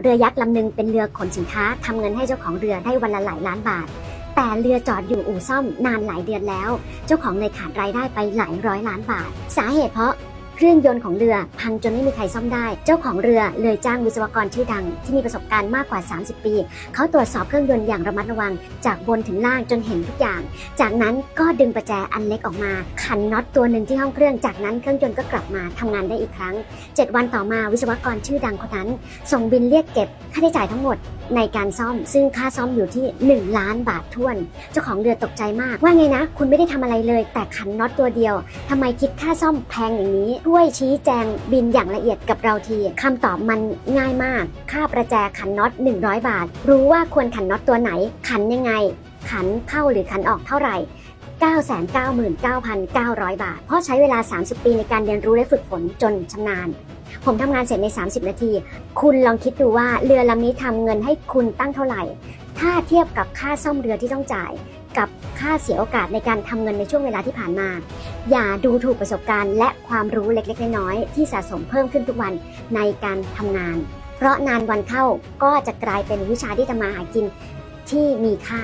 เรือยักษ์ลำหนึ่งเป็นเรือขนสินค้าทำเงินให้เจ้าของเรือได้วันละหลายล้านบาท แต่เรือจอดอยู่อู่ซ่อมนานหลายเดือนแล้ว เจ้าของเลยขาดรายได้ไปหลายร้อยล้านบาท สาเหตุเพราะ เครื่องยนต์ของเรือพังจนไม่มีใครซ่อมได้ เจ้าของเรือเลยจ้างวิศวกรชื่อดัง ที่มีประสบการณ์มากกว่า 30 ปี เขาตรวจสอบเครื่องยนต์อย่างระมัดระวัง จากบนถึงล่างจนเห็นทุกอย่าง จากนั้นก็ดึงประแจอันเล็กออกมา ขันน็อตตัวหนึ่งที่ห้องเครื่อง จากนั้นเครื่องยนต์ก็กลับมาทำงานได้อีกครั้ง 7 วันต่อมาวิศวกรชื่อดังคนนั้น ส่งบินเรียกเก็บค่าใช้จ่ายทั้งหมด ในการซ่อม ซึ่งค่าซ่อมอยู่ที่ 1 ล้านบาททวน เจ้าของเรือตกใจมาก ว่าไงนะ คุณไม่ได้ทำอะไรเลย แต่ขันน็อตตัวเดียวทำไมคิดค่าซ่อมแพงอย่างนี้ช่วยชี้แจงบินอย่างละเอียดกับเราทีคำตอบมันง่ายมาก ค่าประแจขันน็อต 100 บาท รู้ว่าควรขันน็อตตัวไหน ขันยังไง ขันเข้าหรือขันออกเท่าไหร่999,900 บาท เพราะใช้เวลา 30 ปีในการเรียนรู้และฝึกฝนจนชำนาญ ผมทำงานเสร็จใน 30 นาที คุณลองคิดดูว่าเรือลำนี้ทำเงินให้คุณตั้งเท่าไหร่ ถ้าเทียบกับค่าซ่อมเรือที่ต้องจ่าย กับค่าเสียโอกาสในการทำเงินในช่วงเวลาที่ผ่านมา อย่าดูถูกประสบการณ์ และความรู้เล็กๆ น้อยๆที่สะสมเพิ่มขึ้นทุกวันในการทำงาน เพราะนานวันเข้าก็จะกลายเป็นวิชาที่ทำมาหากินที่มีค่า